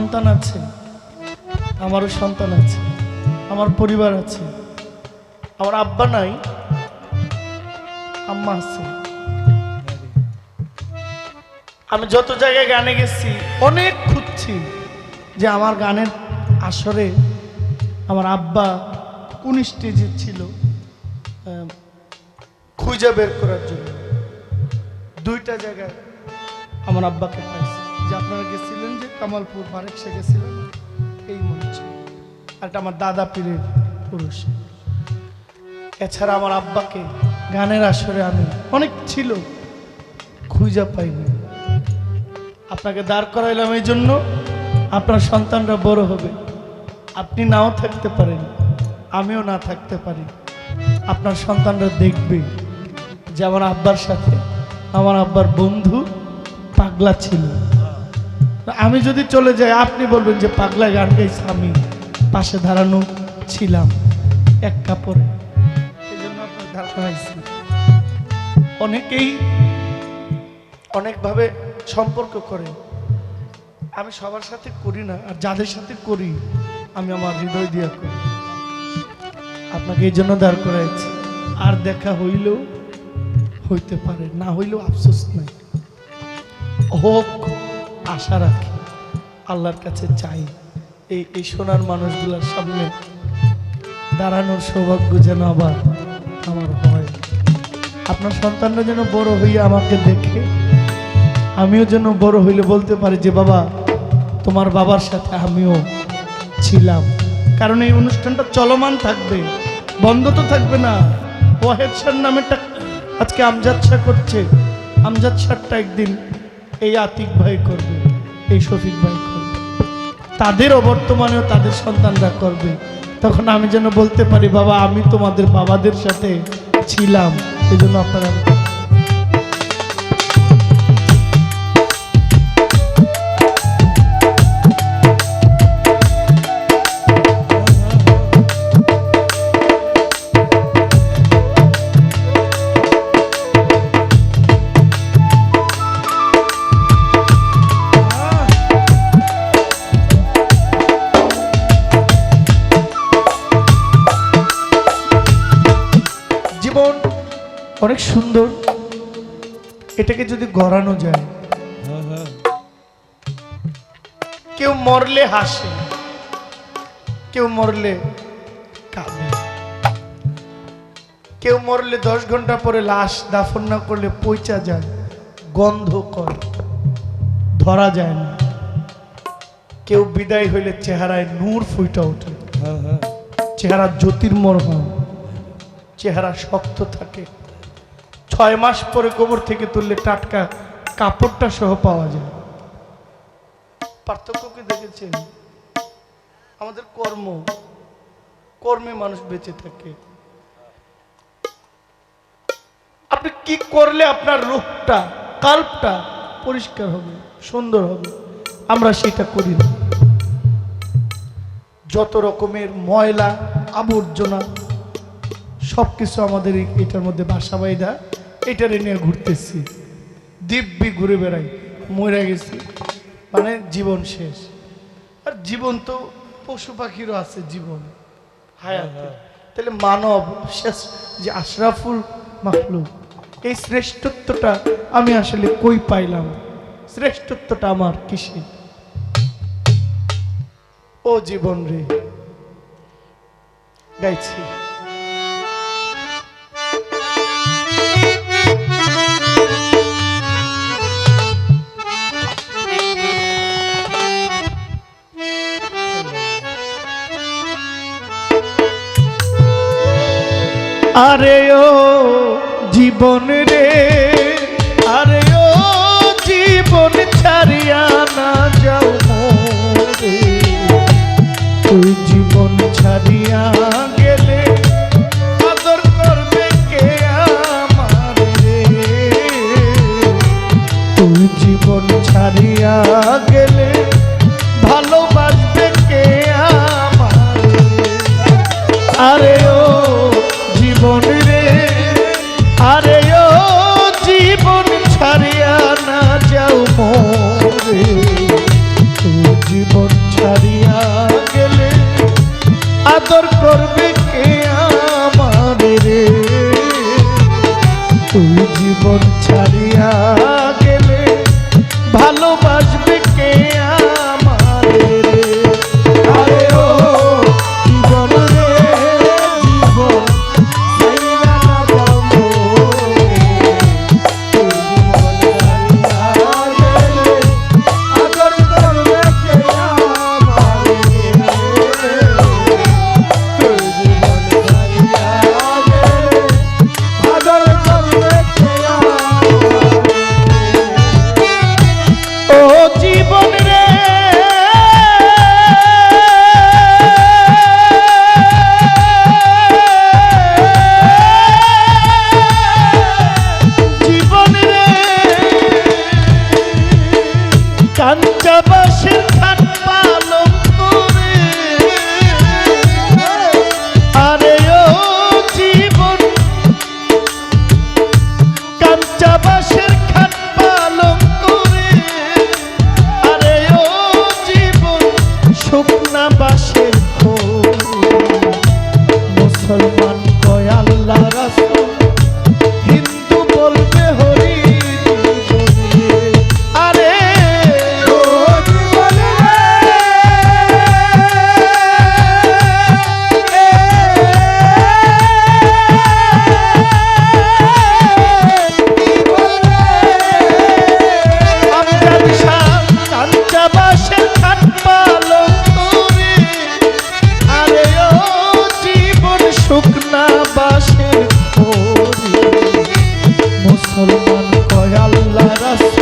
সন্তান আছে, আমারও সন্তান আছে, আমার পরিবার আছে, আমার আব্বা নাই, আম্মা আছে। আমি যত জায়গায় গানে গেছি, অনেক খুঁজছি যে আমার গানের আসরে আমার আব্বা কোন স্টেজে ছিল খুঁজে বের করার জন্য। দুইটা জায়গায় আমার আব্বাকে পাইছি। যে আপনারা গেছিলেন যে কামালপুর বারেকশা গেছিলেন, এই মঞ্চে। আর একটা আমার দাদা পীরের পুরুষ। এছাড়া আমার আব্বাকে গানের আসরে আমি অনেক ছিল, খুঁজা পাইনি। আপনাকে দাঁড় করাইলাম এই জন্য আপনার সন্তানরা বড় হবে। আপনি নাও থাকতে পারেন, আমিও না থাকতে পারি। আপনার সন্তানরা দেখবে যে আমার আব্বার সাথে আমার আব্বার বন্ধু পাগলা ছিল। আমি যদি চলে যাই, আপনি বলবেন যে পাগলা গান গাইছে আমি। পাশে দাঁড়ানো ছিলাম এক কাপড়ে। অনেকেই অনেকভাবে সম্পর্ক করে। আমি সবার সাথে করি না, আর যাদের সাথে করি, আমি আমার হৃদয় দিয়ে করি। আপনাকে এই জন্য দাঁড় করাইছি। আর দেখা হইলেও হইতে পারে, না হইলেও আফসোস নাই। হোক আশা রাখি, আল্লাহর কাছে চাই। এই এই সোনার মানুষগুলোর সামনে দাঁড়ানোর সৌভাগ্য যেন আবার আমার হয়। আপনার সন্তানরা যেন বড় হইয়া আমাকে দেখে, আমিও যেন বড় হইলে বলতে পারি যে, বাবা, তোমার বাবার সাথে আমিও ছিলাম। কারণ এই অনুষ্ঠানটা চলমান থাকবে, বন্ধ তো থাকবে না। ওয়াহেদ শাহ নামেরটা আজকে আমজাদ শাহ করছে। আমজাদ শাহটা একদিন এই আতিক ভাই করবে। এই শফিক ভাই করবে। তাদেরও বর্তমানেও তাদের সন্তানরা করবে। তখন আমি যেন বলতে পারি, বাবা, আমি তোমাদের বাবাদের সাথে ছিলাম। এই জন্য আপনারা এটাকে যদি গড়ানো যায়। কেউ মরলে হাসে, কেউ মরলে কেউ মরলে দশ ঘণ্টা পরে লাশ দাফন না করলে পচা যায়, গন্ধ কর, ধরা যায় না। কেউ বিদায় হইলে চেহারায় নূর ফুইটা ওঠে। চেহারা জ্যোতির্ময় হয়, চেহারা শক্ত থাকে। ছয় মাস পরে কোমর থেকে তুললে টাটকা কাপড়টা সহ পাওয়া যায়। পার্থক্য কি দেখেছেন? আমাদের কর্ম, কর্মে মানুষ বেঁচে থাকে। আপনি কি করলে আপনার রূপটা, কাল্পটা পরিষ্কার হবে, সুন্দর হবে? আমরা সেটা করি না। যত রকমের ময়লা, আবর্জনা সব কিছু আমাদের এটার মধ্যে বাসা বাইদা এটারে নিয়ে ঘুরতেছি। দিব্যি ঘুরে বেড়াই মরে গেছি। মানে জীবন শেষ। আর জীবন তো পশু পাখিরও আছে জীবন হায়াতে। তাহলে মানব শেষ যে আশরাফুল মাখলুক এই শ্রেষ্ঠত্বটা আমি আসলে কই পাইলাম? শ্রেষ্ঠত্বটা আমার কিসে ও জীবন রে। গাইছি। আরে ও তুই জীবন ছাড়িয়া মুসলমান la razón.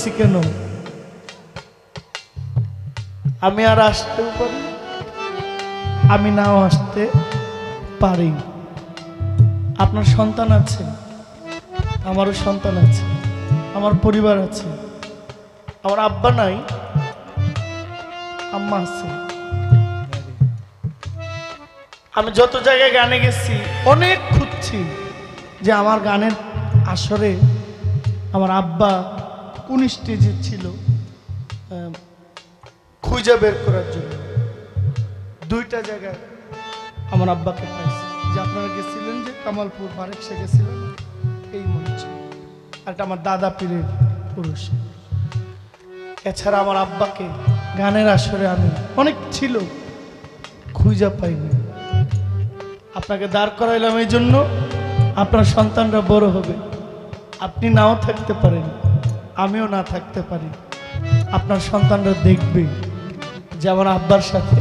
দাঁড় কেন? আমি আর আসতেও পারি? আমি নাও আসতে পারি। আপনার সন্তান আছে, আমারও সন্তান আছে, আমার পরিবার আছে, আমার আব্বা নাই, আম্মা আছে। আমি যত জায়গায় গানে গেছি, অনেক খুঁজছি যে আমার গানের আসরে আমার আব্বা কোন স্টেজে ছিল? খুঁজে বের করার জন্য। দুইটা জায়গায় আমার আব্বাকে পাইছি। যে আপনারা গেছিলেন যে কামালপুর, বারেকশে গেছিলেন, এই মঞ্চে। আর আমার দাদা পীরের পুরুষ। এছাড়া আমার আব্বাকে গানের আসরে আমি অনেক ছিল, খুঁজে পাইনি। আপনাকে দাঁড় করাইলাম এই জন্য, আপনার সন্তানরা বড় হবে। আপনি নাও থাকতে পারেন। আমিও না থাকতে পারি। আপনার সন্তানরা দেখবে। যে আমার আব্বার সাথে,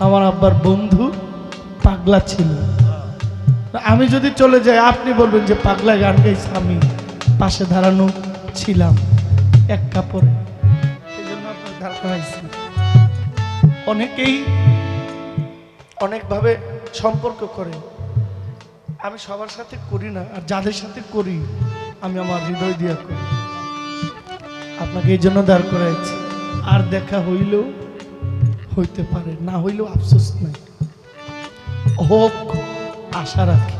আমার আব্বার বন্ধু পাগলা ছিল। আমি যদি চলে যাই, আপনি বলবেন যে পাগলা গান গাইছে, আমি পাশে দাঁড়ানো ছিলাম এক কাপড়ে। অনেকেই অনেকভাবে সম্পর্ক করে। আমি সবার সাথে করি না, আর যাদের সাথে করি, আমি আমার হৃদয় দিয়া করি। আপনাকে এই জন্য দাঁড় করাইছি। আর দেখা হইলেও হইতে পারে, না হইলেও আফসোস নাই। হোক, আশা রাখি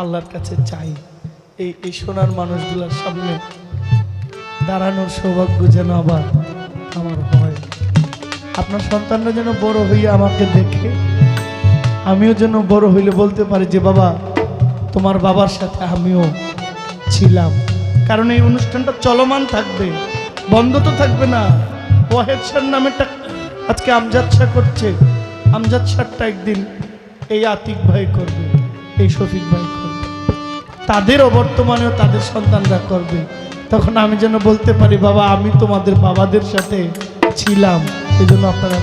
আল্লাহর কাছে চাই এই এই সোনার মানুষগুলোর সামনে দাঁড়ানোর সৌভাগ্য যেন আবার আমার হয়। আপনার সন্তানরা যেন বড় হইয়া আমাকে দেখে, আমিও যেন বড় হইলে বলতে পারি যে, বাবা, তোমার বাবার সাথে আমিও ছিলাম। কারণ এই অনুষ্ঠানটা চলমান থাকবে। বন্ধ তো থাকবে না। ওয়াহেদ শাহ নামেরটা আজকে আমজাদ শাহ করছে। আমজাদ শাহটা একদিন এই আতিক ভাই করবে, এই শফিক ভাই করবে। তাদেরও বর্তমানেও তাদের সন্তানরা করবে। তখন আমি যেন বলতে পারি, বাবা, আমি তোমাদের বাবাদের সাথে ছিলাম। এই জন্য আপনারা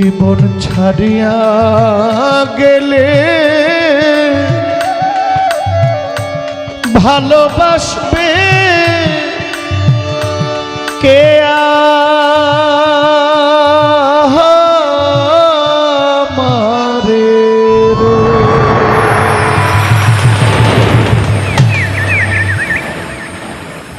জীবন ছাড়িয়া গেলে ভালোবাসবে কে?